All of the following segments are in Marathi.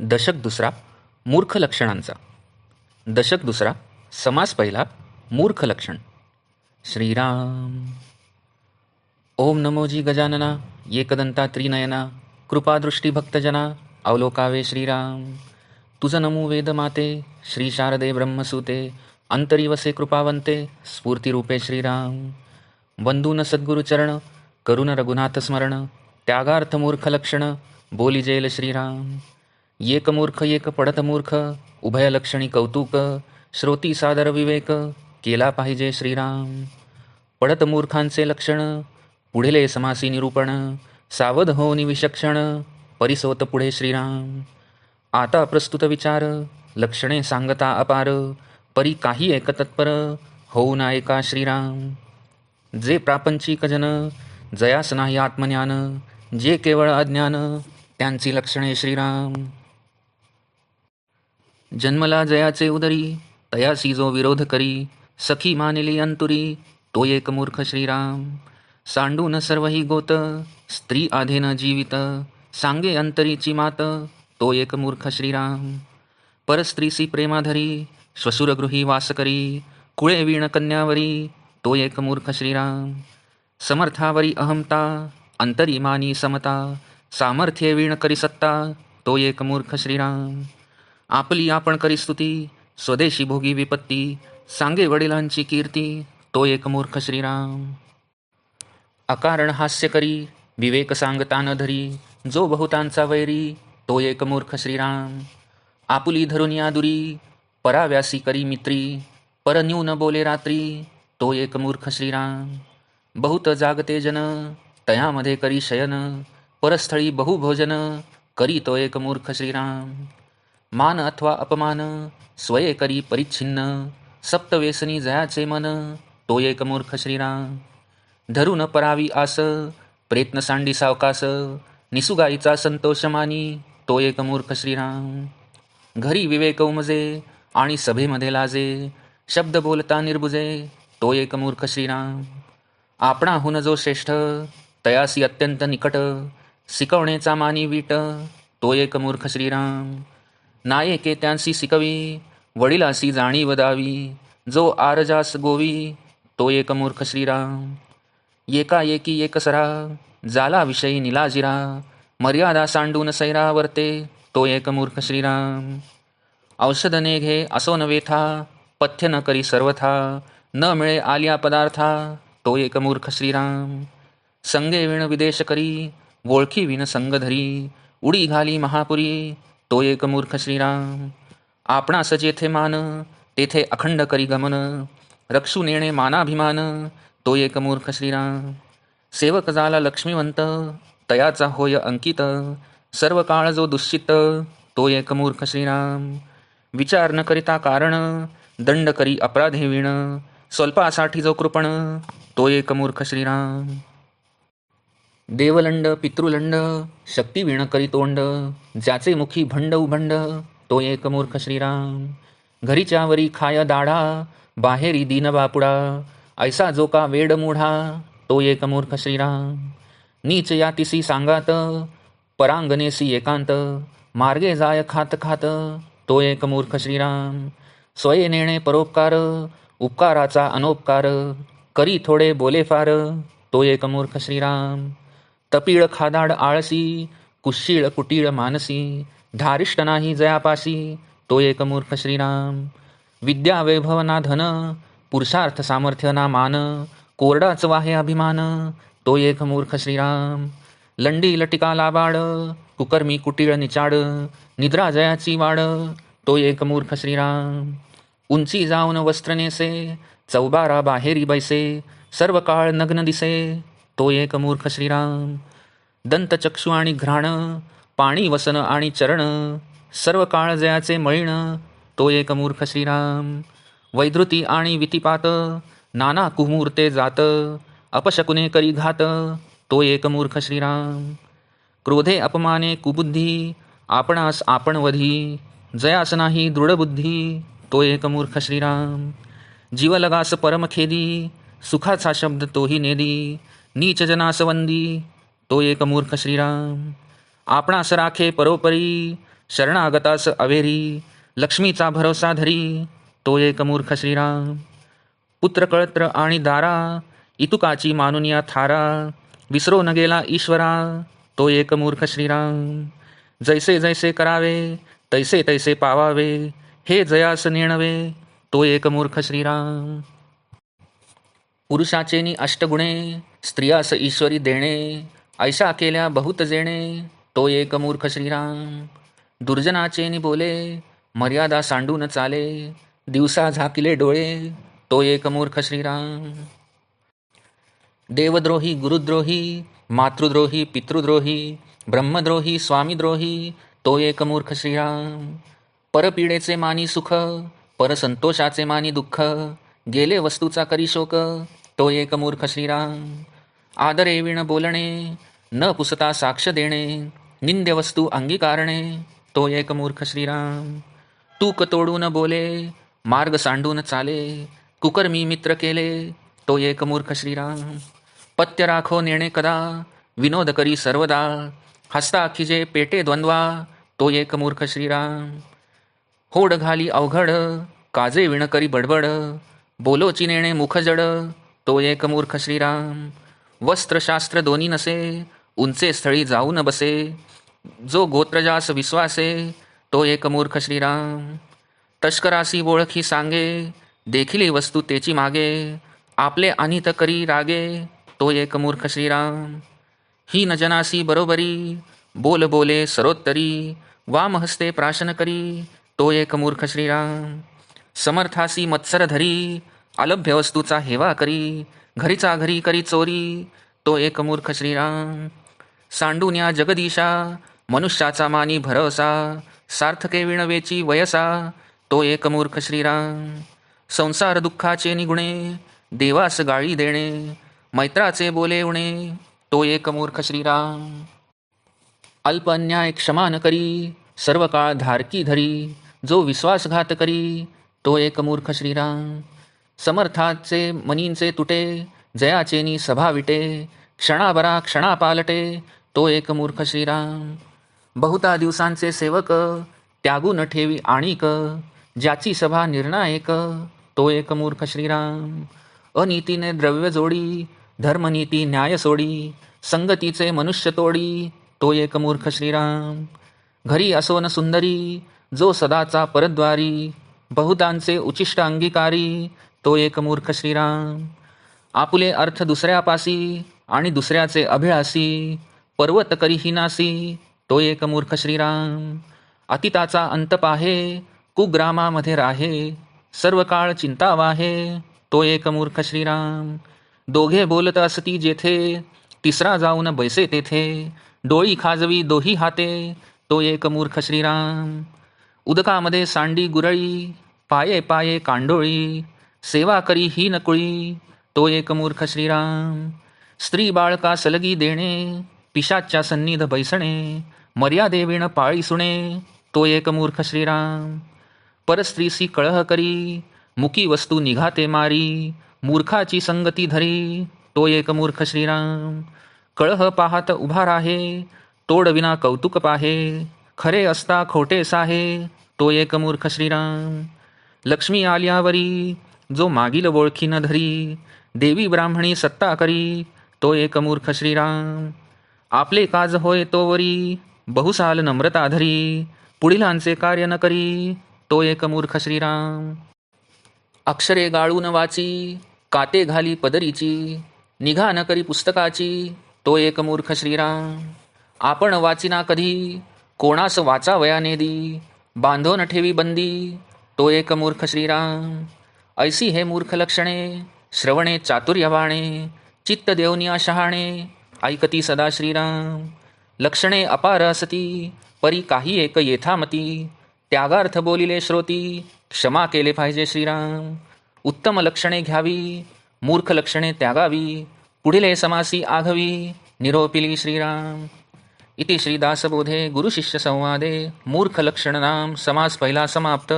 दशक दुसरा मूर्ख लक्षणांचा. दशक दुसरा समास पहिला मूर्ख लक्षण. श्रीराम. ओम नमोजी गजानना एकदंता त्रिनयना कृपादृष्टी भक्तजना अवलोकावे श्रीराम. तुझ नमो वेदमाते श्री शारदे ब्रह्मसूते अंतरिवसे कृपावंते स्फूर्तिरूपे श्रीराम. बंधून सद्गुरुचरण करुण रघुनाथ स्मरण त्यागार्थ मूर्ख लक्षण बोली जेल श्रीराम. एक मूर्ख एक पडत मूर्ख उभयलक्षणी कौतुक श्रोती सादर विवेक केला पाहिजे श्रीराम पडत मूर्खांचे लक्षण पुढिले समासी निरूपण सावध हो विचक्षण परिसोत पुढे श्रीराम आता प्रस्तुत विचार लक्षणे सांगता अपार परी काही एक तत्पर होऊ ना एका श्रीराम जे प्रापंचिक जन जयास नाही आत्मज्ञान जे केवळ अज्ञान त्यांची लक्षणे श्रीराम जन्मला जयाचे उदरी तयासी जो विरोध करी सखी मानिली अंतुरी तो एक मूर्ख श्रीराम. सांडून सर्व ही गोत स्त्री आधेन जीवित सांगे अंतरीची मात तो एक मूर्ख श्रीराम. परस्त्रीसी प्रेमाधरी श्वशुरगृही वास करी कुळे वीण कन्यावरी तो एक मूर्ख श्रीराम. समर्थावरी अहमता अंतरी मानी समता सामर्थ्ये वीण करी सत्ता तो एक मूर्ख श्रीराम. आपली आपण करी स्तुती स्वदेशी भोगी विपत्ती सांगे वडिलांची कीर्ती तो एक मूर्ख श्रीराम. अकारण हास्य करी विवेक सांगता न धरी जो बहुतांचा वैरी तो एक मूर्ख श्रीराम. आपुली धरून या दुरी पराव्यासी करी मित्री परन्यून बोले रात्री तो एक मूर्ख श्रीराम. बहुत जागते जन तयामध्ये करी शयन परस्थळी बहुभोजन करी तो एक मूर्ख श्रीराम. मान अथवा अपमान स्वये करी परिच्छिन्न सप्तवेसनी जयाचे मन तो एक मूर्ख श्रीराम धरून परावी आस प्रयत्न सांडी सावकास निसुगाईचा संतोष मानी तो एक मूर्ख श्रीराम. घरी विवेक उमजे आणि सभेमध्ये लाजे शब्द बोलता निर्बुजे तो एक मूर्ख श्रीराम. आपणाहून जो श्रेष्ठ तयासी अत्यंत निकट शिकवणेचा मानी वीट तो एक मूर्ख श्रीराम. नायके त्यांसी शिकवी वडिलासी जाणीव दावी जो आरजास गोवी तो एक मूर्ख श्रीराम. एका एकी एकसरा जाला विषयी निलाजिरा मर्यादा सांडून सैरा वर्ते तो एक मूर्ख श्रीराम. औषध ने घे असो न वेथा पथ्य न करी सर्वथा न मिळे आलिया पदार्था तो एक मूर्ख श्रीराम. संगे विण विदेश करी ओळखी विण संगधरी उडी घाली महापुरी तो एक मूर्ख श्रीराम। आपणास जेथे मान तेथे अखंड करी गमन। रक्षू नेणे मानाभिमान तो एक मूर्ख श्रीराम। सेवक झाला लक्ष्मीवंत तयाचा होय अंकित। सर्व काळ जो दुश्चित तो एक मूर्ख श्रीराम। विचार न करिता कारण दंड करी अपराधे विण। स्वल्पासाठी जो कृपण तो एक मूर्ख श्रीराम। देवलंड पितृलंड शक्तिवीण करी तोंड ज्याचे मुखी भंड उभंड तो एक मूर्ख श्रीराम. घरीच्या वरी खाय दाढा बाहेरी दीन बापुडा ऐसा जो का वेड मुढा तो एक मूर्ख श्रीराम. नीच यातिसी सांगात परांगणेसी एकांत मार्गे जाय खात खात तो एक मूर्ख श्रीराम. स्वये नेणे परोपकार उपकाराचा अनोपकार करी थोडे बोले फार तो एक मूर्ख श्रीराम. तपीळ खादाड आळसी कुशीळ कुटीळ मानसी धारिष्ट नाही जयापासी तो एक मूर्ख श्रीराम. विद्या वैभव ना धन पुरुषार्थ सामर्थ्य ना मान कोरडाच वाहे अभिमान तो एक मूर्ख श्रीराम. लंडी लटिका लाबाड कुकर्मी कुटीळ निचाड निद्रा जयाची वाड तो एक मूर्ख श्रीराम. उंची जाऊन वस्त्र नेसे चौबारा बाहेरी बैसे सर्व काळ नग्न दिसे तो एक मूर्ख श्रीराम दंतचक्षु आणि घ्राण पाणी वसन आणि चरण सर्व काळ जयाचे मळीण तो एक मूर्ख श्रीराम। वैधृती आणि वितिपात नाना कुमूर्ते जात अपशकुने करी घात तो एक मूर्ख श्रीराम। क्रोधे अपमाने कुबुद्धी आपणास आपण वधी जयास नाही दृढबुद्धी तो एक मूर्ख श्रीराम। जीवलगास परमखेदी सुखाचा शब्द तोही नेदी नीच जनास वंदी तो एक मूर्ख श्रीराम। आपणास राखे परोपरी शरणागतास अवेरी लक्ष्मीचा भरोसा धरी तो एक मूर्ख श्रीराम। पुत्र कळत्र आणि दारा इतुकाची मानुनिया या थारा विसरो न गेला ईश्वरा तो एक मूर्ख श्रीराम। जैसे जैसे करावे तैसे तैसे पावावे हे जयास नेणवे तो एक मूर्ख श्रीराम। पुरुषाचेनी अष्टगुणे स्त्रियास ईश्वरी देणे ऐशा केल्या बहुत जेणे तो एक मूर्ख श्रीराम. दुर्जनाचेनी बोले मर्यादा सांडून चाले दिवसा झाकिले डोळे तो एक मूर्ख श्रीराम. देवद्रोही गुरुद्रोही मातृद्रोही पितृद्रोही ब्रह्मद्रोही स्वामीद्रोही तो एक मूर्ख श्रीराम. परपीडेचे मानी सुख परसंतोषाचे मानी दुःख गेले वस्तूचा करी शोक तो एक मूर्ख श्रीराम आदरे विण बोलणे न पुसता साक्ष देणे निंद्य वस्तू अंगीकारणे तो एक मूर्ख श्रीराम तूक तोडून बोले मार्ग सांडून चाले कुकर्मी मित्र केले तो एक मूर्ख श्रीराम पत्य राखो नेणे कदा विनोद करी सर्वदा हस्ता खिजे पेटे द्वंद्वा तो एक मूर्ख श्रीराम होड घाली अवघड काजे विण करी बडबड बोलोची नेणे मुखजड तो एक मूर्ख श्रीराम। वस्त्रशास्त्र दोन्ही नसे उंचे स्थळी जाऊ न बसे। जो गोत्रजास विश्वासे तो एक मूर्ख श्रीराम। तस्करासी ओळखी सांगे देखिली वस्तू तेची मागे। आपले अनित करी रागे तो एक मूर्ख श्रीराम। ही न जनासी बरोबरी बोल बोले सरोत्तरी। वाम हस्ते प्राशन करी तो एक मूर्ख श्रीराम। समर्थासी मत्सर धरी अलभ्य वस्तूचा हेवा करी घरीचा घरी करी चोरी तो एक मूर्ख श्रीराम. सांडून या जगदीशा मनुष्याचा मानी भरवसा सार्थके विणवेची वयसा तो एक मूर्ख श्रीराम. संसार दुःखाचे निगुणे देवास गाळी देणे मैत्राचे बोले उणे तो एक मूर्ख श्रीराम. अल्प अन्याय क्षमा न करी सर्व काळ धारकी धरी जो विश्वासघात करी तो एक मूर्ख श्रीराम. समर्थाचे मनींचे तुटे जयाचेनी सभा विटे क्षणाभरा क्षणा पालटे तो एक मूर्ख श्रीराम. बहुता दिवसांचे सेवक त्यागू न ठेवी आणिक ज्याची सभा निर्णायक तो एक मूर्ख श्रीराम. अनितीने द्रव्य जोडी धर्मनीती न्याय सोडी संगतीचे मनुष्य तोडी तो एक मूर्ख श्रीराम. घरी असोन सुंदरी जो सदाचा परद्वारी बहुतांचे उचिष्ट अंगीकारी तो एक मूर्ख श्रीराम. आपुले अर्थ दुसऱ्यापासी आणि दुसऱ्याचे अभिळासी पर्वत करीही नासी तो एक मूर्ख श्रीराम. अतिताचा अंत पाहे कुग्रामामध्ये राहे. सर्व काळ चिंता वाहे तो एक मूर्ख श्रीराम. दोघे बोलत असती जेथे तिसरा जाऊन बैसे तेथे. डोळी खाजवी दोही हाते तो एक मूर्ख श्रीराम. उदकामध्ये सांडी गुरळी पाये पाये कांडोळी. सेवा करी ही नकुळी तो एक मूर्ख श्रीराम. स्त्री बाळका सलगी देणे पिशाच्या सन्निध बैसणे मर्यादेविण पाळी सुणे तो एक मूर्ख श्रीराम. परस्त्रीसी कळह करी मुकी वस्तू निघाते मारी मूर्खाची संगती धरी तो एक मूर्ख श्रीराम. कळह पाहत उभा राहे तोड विना कौतुक पाहे खरे असता खोटे साहे तो एक मूर्ख श्रीराम. लक्ष्मी आल्यावरी जो मागील ओळखी न धरी देवी ब्राह्मणी सत्ता करी तो एक मूर्ख श्रीराम. आपले काज होय तोवरी बहुसाल नम्रता धरी पुढीलांचे कार्य न करी तो एक मूर्ख श्रीराम. अक्षरे गाळून वाची काते घाली पदरीची निघा न करी पुस्तकाची तो एक मूर्ख श्रीराम. आपण वाचिना कधी कोणास वाचावयाने दी बांधो न ठेवी बंदी तो एक मूर्ख श्रीराम. ऐसी हे मूर्ख लक्षणे श्रवणे चातुर्यवाणे चित्त देवनिया शहाणे ऐकती सदा श्रीराम। लक्षणे अपार असती परी काही एक येथामती। त्यागार्थ बोलिले श्रोती क्षमा केले पाहिजे श्रीराम। उत्तम लक्षणे घ्यावी मूर्ख लक्षणे त्यागावी पुढिले समासी आघवी निरोपिली श्रीराम। इति श्रीदासबोधे गुरुशिष्यसंवादे मूर्खलक्षणनाम समास पहिला समाप्त।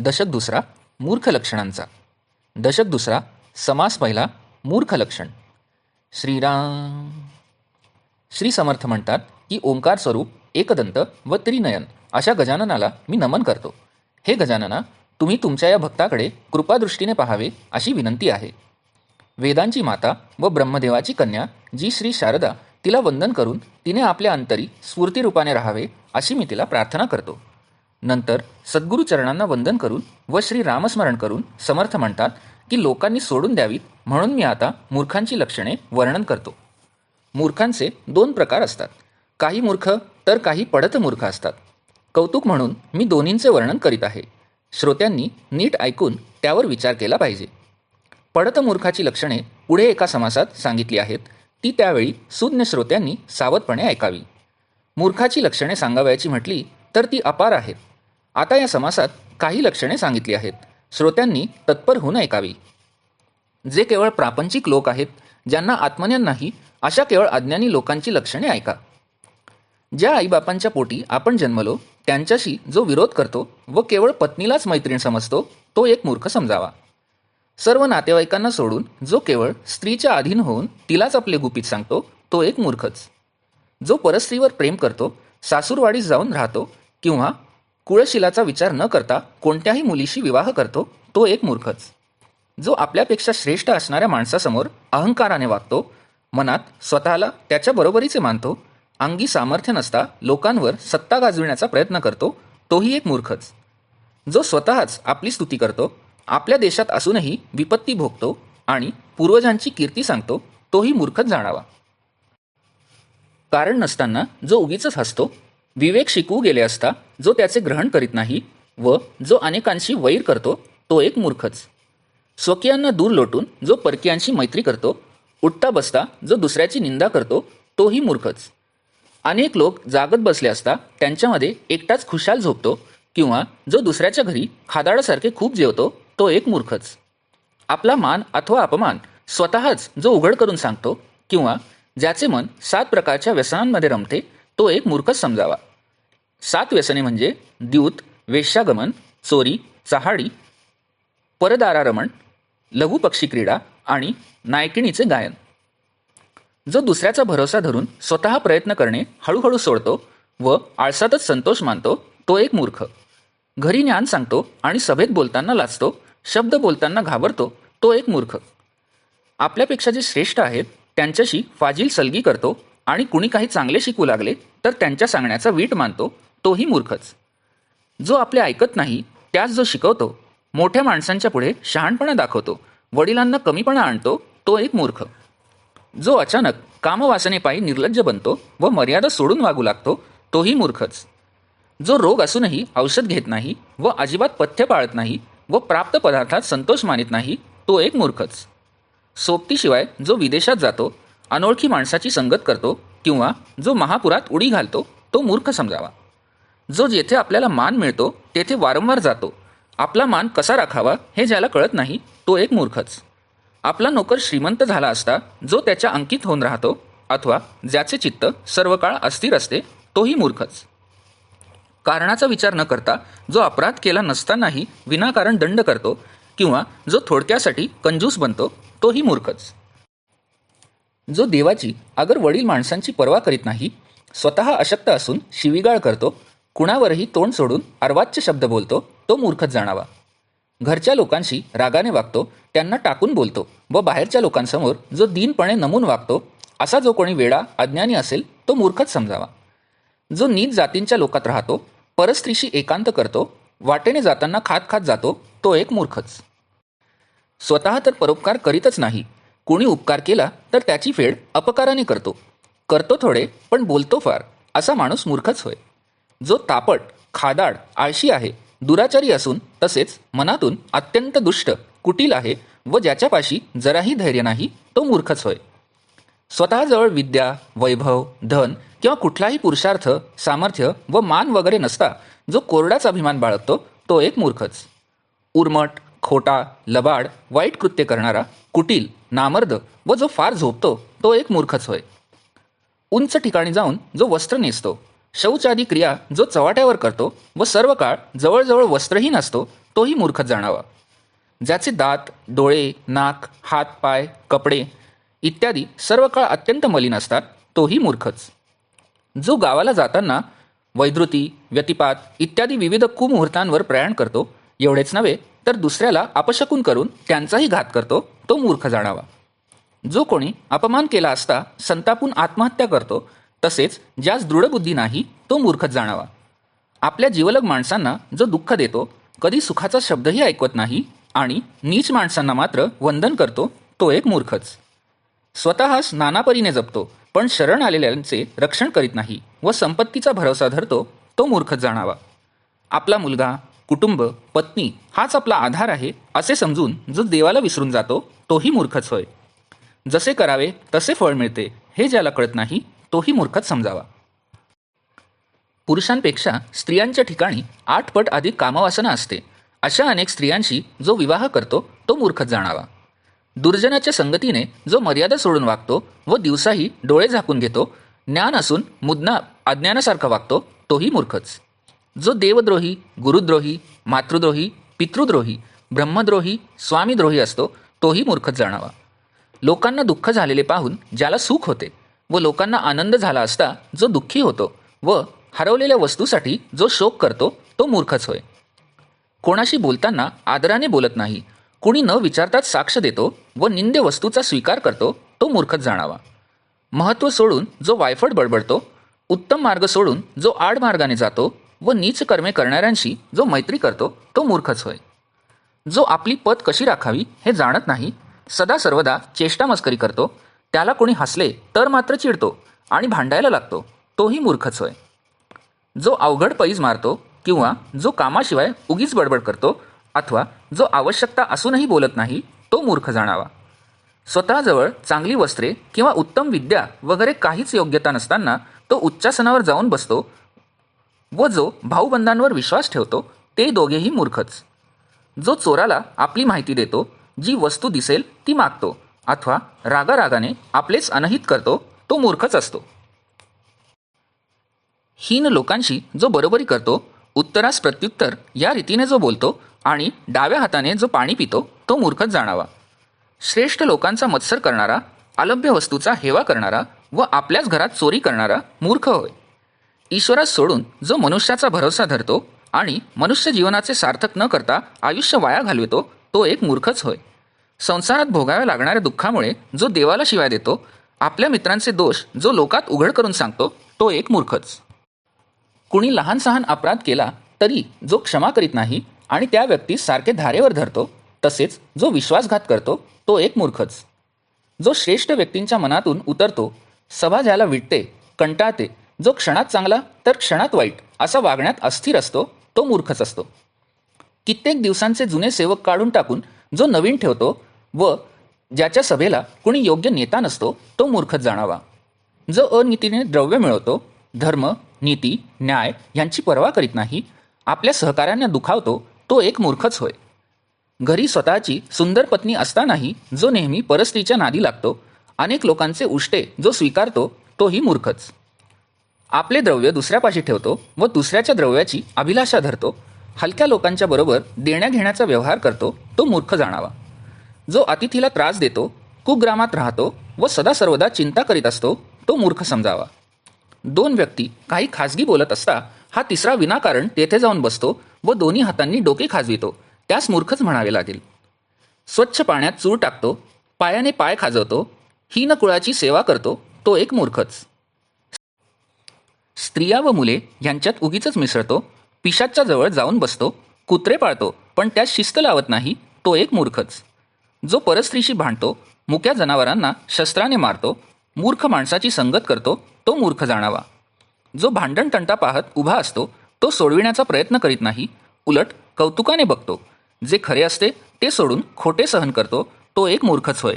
दशक दुसरा मूर्ख लक्षणांचा. दशक दुसरा समास पहिला मूर्ख लक्षण. श्रीराम. श्री समर्थ म्हणतात की ओंकार स्वरूप एकदंत व त्रिनयन अशा गजाननाला मी नमन करतो. हे गजानना तुम्ही तुमच्या या भक्ताकडे कृपादृष्टीने पाहावे अशी विनंती आहे. वेदांची माता व ब्रह्मदेवाची कन्या जी श्री शारदा तिला वंदन करून तिने आपल्या अंतरी स्फूर्तिरूपाने राहावे अशी मी तिला प्रार्थना करतो. नंतर सद्गुरुचरणांना वंदन करून व श्री रामस्मरण करून समर्थ म्हणतात की लोकांनी सोडून द्यावीत म्हणून मी आता मूर्खांची लक्षणे वर्णन करतो. मूर्खांचे दोन प्रकार असतात. काही मूर्ख तर काही पडत मूर्ख असतात. कौतुक म्हणून मी दोन्हींचे वर्णन करीत आहे. श्रोत्यांनी नीट ऐकून त्यावर विचार केला पाहिजे. पडत मूर्खाची लक्षणे पुढे एका समासात सांगितली आहेत. ती त्यावेळी सुज्ञ श्रोत्यांनी सावधपणे ऐकावी. मूर्खाची लक्षणे सांगावयाची म्हटली तर ती अपार आहेत. आता या समासात काही लक्षणे सांगितली आहेत. श्रोत्यांनी तत्पर होऊन ऐकावी जे केवळ प्रापंचिक लोक आहेत ज्यांना आत्मज्ञान नाही अशा केवळ अज्ञानी लोकांची लक्षणे ऐका. ज्या आईबापांच्या पोटी आपण जन्मलो त्यांच्याशी जो विरोध करतो व केवळ पत्नीलाच मैत्रीण समजतो तो एक मूर्ख समजावा. सर्व नातेवाईकांना सोडून जो केवळ स्त्रीच्या अधीन होऊन तिलाच आपले गुपित सांगतो तो एक मूर्खच. जो परस्त्रीवर प्रेम करतो सासूरवाडीस जाऊन राहतो किंवा कुळशिलाचा विचार न करता कोणत्याही मुलीशी विवाह करतो तो एक मूर्खच. जो आपल्यापेक्षा श्रेष्ठ असणाऱ्या माणसासमोर अहंकाराने वागतो मनात स्वतःला त्याच्या बरोबरीचे मानतो अंगी सामर्थ्य नसता लोकांवर सत्ता गाजविण्याचा प्रयत्न करतो तोही एक मूर्खच. जो स्वतःच आपली स्तुती करतो आपल्या देशात असूनही विपत्ती भोगतो आणि पूर्वजांची कीर्ती सांगतो तोही मूर्खच जाणावा. कारण नसताना जो उगीच हसतो विवेक शिकवू गेले असता जो त्याचे ग्रहण करीत नाही व जो अनेकांशी वैर करतो तो एक मूर्खच. स्वकीयांना दूर लोटून जो परकीयांशी मैत्री करतो उठता बसता जो दुसऱ्याची निंदा करतो तोही मूर्खच. अनेक लोक जागत बसले असता त्यांच्यामध्ये एकटाच खुशाल झोपतो किंवा जो दुसऱ्याच्या घरी खादाडासारखे खूप जेवतो तो एक मूर्खच. आपला मान अथवा अपमान स्वतःच जो उघड करून सांगतो किंवा ज्याचे मन सात प्रकारच्या व्यसनांमध्ये रमते तो एक मूर्खच समजावा. सात व्यसने म्हणजे द्यूत वेश्यागमन चोरी चहाडी परदारारमण लघुपक्षी क्रीडा आणि नायकिणीचे गायन. जो दुसऱ्याचा भरोसा धरून स्वतः प्रयत्न करणे हळूहळू सोडतो व आळसातच संतोष मानतो तो एक मूर्ख. घरी ज्ञान सांगतो आणि सभेत बोलताना लाचतो शब्द बोलताना घाबरतो तो एक मूर्ख. आपल्यापेक्षा जे श्रेष्ठ आहेत त्यांच्याशी फाजील सलगी करतो आणि कुणी काही चांगले शिकू लागले तर त्यांच्या सांगण्याचा वीट मानतो तोही मूर्खच. जो आपले ऐकत नाही त्यास जो शिकवतो मोठ्या माणसांच्या पुढे शहाणपणा दाखवतो वडिलांना कमीपणा आणतो तो एक मूर्ख. जो अचानक कामवासनेपायी निर्लज्ज बनतो व मर्यादा सोडून वागू लागतो तोही मूर्खच. जो रोग असूनही औषध घेत नाही व अजिबात पथ्य पाळत नाही व प्राप्त पदार्थात संतोष मानित नाही तो एक मूर्खच. सोबतीशिवाय जो विदेशात जातो अनोळखी माणसाची संगत करतो किंवा जो महापुरात उडी घालतो तो मूर्ख समजावा. जो जेथे आपल्याला मान मिळतो तेथे वारंवार जातो. आपला मान कसा राखावा हे ज्याला कळत नाही तो एक मूर्खच. आपला नोकर श्रीमंत झाला असता जो त्याच्या अंकित होऊन राहतो अथवा ज्याचे चित्त सर्व काळ अस्थिर असते तोही मूर्खच. कारणाचा विचार न करता जो अपराध केला नसतानाही विनाकारण दंड करतो किंवा जो थोडक्यासाठी कंजूस बनतो तोही मूर्खच. जो देवाची अगर वडील माणसांची पर्वा करीत नाही स्वतः अशक्त असून शिवीगाळ करतो कुणावरही तोंड सोडून अर्वाच्य शब्द बोलतो तो मूर्खच जाणावा. घरच्या लोकांशी रागाने वागतो त्यांना टाकून बोलतो व बाहेरच्या लोकांसमोर जो दीनपणे नमून वागतो असा जो कोणी वेळा अज्ञानी असेल तो मूर्खच समजावा. जो नीच जातींच्या लोकात राहतो परस्त्रीशी एकांत करतो वाटेने जाताना खात खात जातो तो एक मूर्खच. स्वतः तर परोपकार करीतच नाही कोणी उपकार केला तर त्याची फेड अपकाराने करतो. करतो थोडे पण बोलतो फार असा माणूस मूर्खच होय. जो तापट खादाड आळशी आहे दुराचारी असून तसेच मनातून अत्यंत दुष्ट कुटील आहे व ज्याच्यापाशी जराही धैर्य नाही तो मूर्खच होय. स्वतःजवळ विद्या वैभव धन किंवा कुठलाही पुरुषार्थ सामर्थ्य व मान वगैरे नसता जो कोरडाच अभिमान बाळगतो तो एक मूर्खच. उर्मट खोटा लबाड वाईट कृत्य करणारा कुटील नामर्द व जो फार झोपतो तो एक मूर्खच होय. उंच ठिकाणी जाऊन जो वस्त्र नेसतो शौच आदी क्रिया जो चवाट्यावर करतो व सर्व काळ जवळजवळ वस्त्रही नसतो तोही मूर्खच जाणावा. ज्याचे दात डोळे नाक हात पाय कपडे इत्यादी सर्व काळ अत्यंत मलिन असतात तोही मूर्खच. जो गावाला जाताना वैदृती व्यतिपात इत्यादी विविध कुमुहूर्तांवर प्रयाण करतो एवढेच नव्हे तर दुसऱ्याला अपशकून करून त्यांचाही घात करतो तो मूर्ख जाणावा. जो कोणी अपमान केला असता संतापून आत्महत्या करतो तसेच ज्यास दृढबुद्धी नाही तो मूर्खच जाणावा. आपल्या जीवलग माणसांना जो दुःख देतो कधी सुखाचा शब्दही ऐकवत नाही आणि नीच माणसांना मात्र वंदन करतो तो एक मूर्खच. स्वतःस नानापरीने जपतो पण शरण आलेल्यांचे रक्षण करीत नाही व संपत्तीचा भरोसा धरतो तो मूर्खच जाणावा. आपला मुलगा कुटुंब पत्नी हाच आपला आधार आहे असे समजून जो देवाला विसरून जातो तोही मूर्खच होय. जसे करावे तसे फळ मिळते. हे ज्याला कळत नाही तोही मूर्खच समजावा. पुरुषांपेक्षा स्त्रियांच्या ठिकाणी आठ पट अधिक कामवासना असते. अशा अनेक स्त्रियांशी जो विवाह करतो तो मूर्खच जाणावा. दुर्जनाच्या संगतीने जो मर्यादा सोडून वागतो व दिवसाही डोळे झाकून घेतो ज्ञान असून मुद्ना अज्ञानासारखा वागतो तोही मूर्खच. जो देवद्रोही गुरुद्रोही मातृद्रोही पितृद्रोही ब्रह्मद्रोही स्वामीद्रोही असतो तोही मूर्खच जाणावा. लोकांना दुःख झालेले पाहून ज्याला सुख होते व लोकांना आनंद झाला असता जो दुःखी होतो व हरवलेल्या वस्तूसाठी जो शोक करतो तो मूर्खच होय. कोणाशी बोलताना आदराने बोलत नाही कुणी न विचारताच साक्ष देतो व निंद्य वस्तूचा स्वीकार करतो तो मूर्खच जाणावा. महत्त्व सोडून जो वायफट बडबडतो उत्तम मार्ग सोडून जो आड मार्गाने जातो व नीच कर्मे करणाऱ्यांशी जो मैत्री करतो तो मूर्खच होय. जो आपली पत कशी राखावी हे जाणत नाही सदा सर्वदा चेष्टा मस्करी करतो त्याला कोणी हसले तर मात्र चिडतो आणि भांडायला लागतो तोही मूर्खच होय. जो अवघड पैज मारतो किंवा जो कामाशिवाय उगीच बडबड करतो अथवा जो आवश्यकता असूनही बोलत नाही तो मूर्ख जाणावा. स्वतःजवळ चांगली वस्त्रे किंवा उत्तम विद्या वगैरे काहीच योग्यता नसताना तो उच्चासनावर जाऊन बसतो व जो भाऊबंधांवर विश्वास ठेवतो ते दोघेही मूर्खच. जो चोराला आपली माहिती देतो जी वस्तू दिसेल ती मागतो अथवा रागारागाने आपलेच अनहित करतो तो मूर्खच असतो. हीन लोकांशी जो बरोबरी करतो उत्तरास प्रत्युत्तर या रीतीने जो बोलतो आणि डाव्या हाताने जो पाणी पितो तो मूर्खच जाणावा. श्रेष्ठ लोकांचा मत्सर करणारा अलभ्य वस्तूचा हेवा करणारा व आपल्याच घरात चोरी करणारा मूर्ख होय. ईश्वरास सोडून जो मनुष्याचा भरोसा धरतो आणि मनुष्य जीवनाचे सार्थक न करता आयुष्य वाया घालवितो तो एक मूर्खच होय. संसारात भोगाव्या लागणाऱ्या दुःखामुळे जो देवाला शिवाय देतो आपल्या मित्रांचे दोष जो लोकात उघड करून सांगतो तो एक मूर्खच. कुणी लहान सहान अपराध केला तरी जो क्षमा करीत नाही आणि त्या व्यक्तीस सारखे धारेवर धरतो तसेच जो विश्वासघात करतो तो एक मूर्खच. जो श्रेष्ठ व्यक्तींच्या मनातून उतरतो सभा ज्याला विटते कंटाळते जो क्षणात चांगला तर क्षणात वाईट असा वागण्यात अस्थिर असतो तो मूर्खच असतो. कित्येक दिवसांचे जुने सेवक काढून टाकून जो नवीन ठेवतो व ज्याच्या सभेला कुणी योग्य नेता नसतो तो मूर्खच जाणावा. जो अनितीने द्रव्य मिळवतो धर्म नीती न्याय यांची पर्वा करीत नाही आपल्या सहकाऱ्यांना दुखावतो तो एक मूर्खच होय. घरी स्वतःची सुंदर पत्नी असतानाही जो नेहमी परस्त्रीच्या नादी लागतो अनेक लोकांचे उष्टे जो स्वीकारतो तोही मूर्खच. आपले द्रव्य दुसऱ्यापाशी ठेवतो व दुसऱ्याच्या द्रव्याची अभिलाषा धरतो. हलक्या लोकांच्या बरोबर देण्याघेण्याचा व्यवहार करतो तो मूर्ख जाणावा. जो अतिथीला त्रास देतो कुग्रामात राहतो व सदा सर्वदा चिंता करीत असतो तो मूर्ख समजावा. दोन व्यक्ती काही खाजगी बोलत असता हा तिसरा विनाकारण तेथे जाऊन बसतो व दोन्ही हातांनी डोके खाजवितो त्यास मूर्खच म्हणावे लागेल. स्वच्छ पाण्यात चूर टाकतो पायाने पाय खाजवतो हीन कुळाची सेवा करतो तो एक मूर्खच. स्त्रिया व मुले यांच्यात उगीच मिसळतो पिशाच्या जवळ जाऊन बसतो कुत्रे पाळतो पण त्यात शिस्त लावत नाही तो एक मूर्खच. जो परस्त्रीशी भांडतो मुक्या जनावरांना शस्त्राने मारतो मूर्ख माणसाची संगत करतो तो मूर्ख जाणावा. जो भांडण तंटा पाहत उभा असतो तो सोडविण्याचा प्रयत्न करीत नाही उलट कौतुकाने बघतो. जे खरे असते ते सोडून खोटे सहन करतो तो एक मूर्खच होय.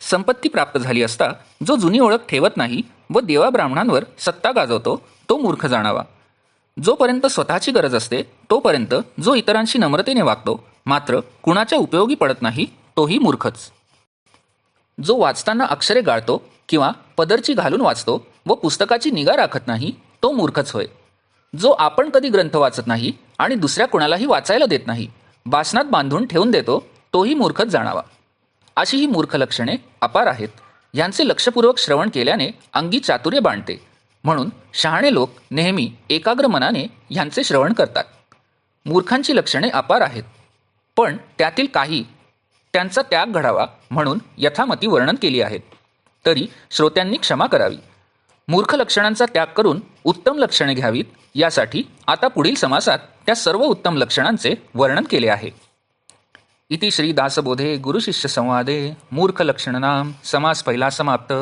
संपत्ती प्राप्त झाली असता जो जुनी ओळख ठेवत नाही व देवा ब्राह्मणांवर सत्ता गाजवतो तो मूर्ख जाणावा. जोपर्यंत स्वतःची गरज असते तोपर्यंत जो इतरांशी नम्रतेने वागतो मात्र कुणाच्या उपयोगी पडत नाही तोही मूर्खच. जो वाचताना अक्षरे गाळतो किंवा पदरची घालून वाचतो व पुस्तकाची निगा राखत नाही तो मूर्खच होय. जो आपण कधी ग्रंथ वाचत नाही आणि दुसऱ्या कुणालाही वाचायला देत नाही बासनात बांधून ठेवून देतो तोही मूर्खच जाणावा. अशी ही मूर्ख लक्षणे अपार आहेत. यांचे लक्षपूर्वक श्रवण केल्याने अंगी चातुर्य बांधते म्हणून शहाणे लोक नेहमी एकाग्र मनाने ह्यांचे श्रवण करतात. मूर्खांची लक्षणे अपार आहेत. पण त्यातील काही त्यांचा त्याग घडावा म्हणून यथामती वर्णन केली आहेत. तरी श्रोत्यांनी क्षमा करावी. मूर्ख लक्षणांचा त्याग करून उत्तम लक्षणे घ्यावीत यासाठी आता पुढील समासात त्या सर्व उत्तम लक्षणांचे वर्णन केले आहे. इति श्री दासबोधे गुरुशिष्य संवादे मूर्खलक्षणनाम समास पहिला समाप्त।